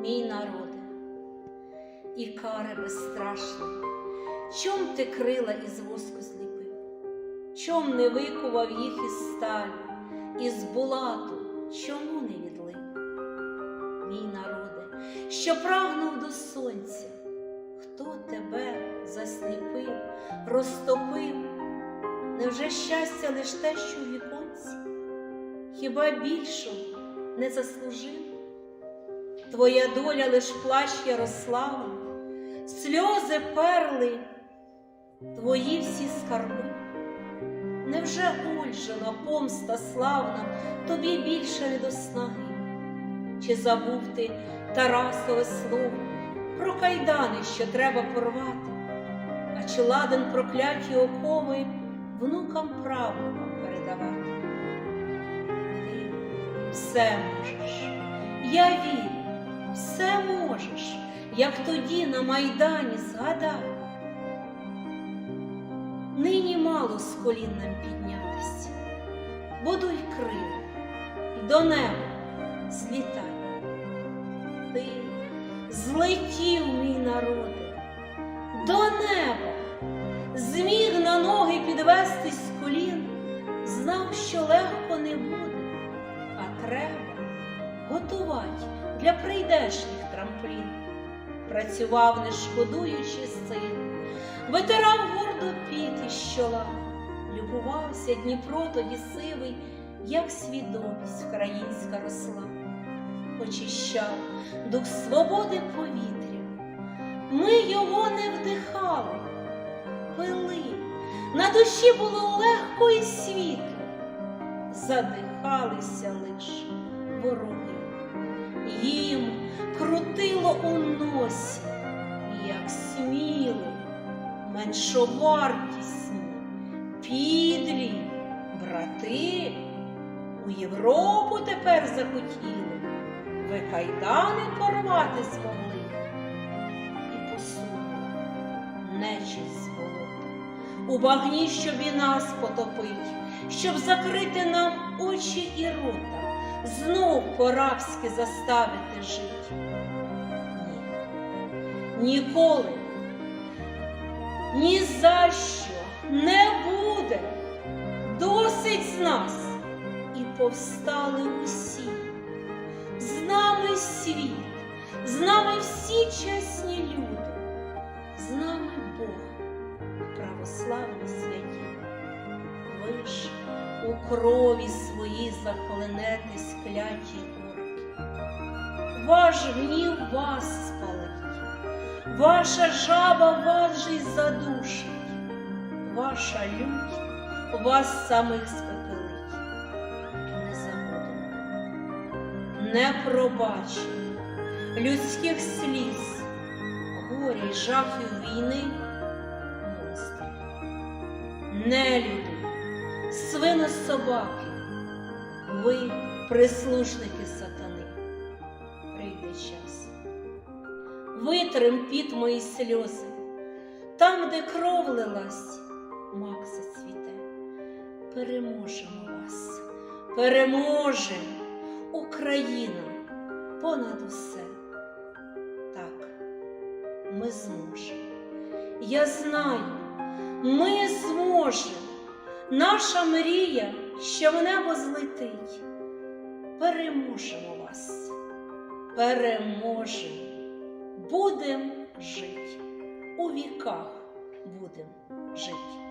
мій народе, і кари безстрашні, чом ти крила із воску зліпив, чом не викував їх із сталі, із булату, чому не відлив? Мій народе, що прагнув до сонця, хто тебе засліпив, розтопив? Невже щастя лиш те, що в віконці? Хіба більшого не заслужив? Твоя доля лиш плач Ярослава, сльози перли, твої всі скарби. Невже Ольжина помста славна тобі більше не до снаги? Чи забув ти Тарасове слово про кайдани, що треба порвати, а чи ладен прокляті окови внукам правнукам передавати? Ти все можеш, я вірю, все можеш, як тоді на Майдані згадай. Нині мало з колін нам піднятися, будуй крила і до неба злітай. Ти злетів, мій народе, до неба, зміг на ноги підвестись з колін, знав, що легко не буде, а треба готувати для прийдешніх трамплін. Працював, не шкодуючи сил, витирав гордо піт із чола, любувався Дніпро тоді сивий, як свідомість українська росла, очищав дух свободи повітря. Ми його не вдихали, пили, на душі було легко і світло, задихалися лиш вороги. Їм крутило у носі, як сміли, меншовартісні, підлі брати у Європу тепер захотіли, ви кайдани порвати змогли і посунули нечість з болота, у багні, щоб і нас потопить, щоб закрити нам очі і рота знов по-рабськи заставити жить. Ні. Ніколи, ні за що не буде. Досить з нас. І повстали усі. З нами світ, з нами всі чесні люди, з нами Бог, православні святі. Ж у крові своїй захлинетесь кляті орки. Ваш гнів вас спалить, ваша жаба вас же задушить, ваша лють вас самих спепелить. Не забудемо, не пробачимо людських сліз, горя й жахів війни, монстрів, нелюди свино собаки, ви прислужники сатани, прийде час. Витрим під мої сльози, там, де кров лилась, мак зацвіте. Переможемо вас, переможемо Україна понад усе. Так, ми зможемо. Я знаю, ми зможемо. Наша мрія, що в небо злетить. Переможемо вас, переможемо, будем жити, у віках будем жити.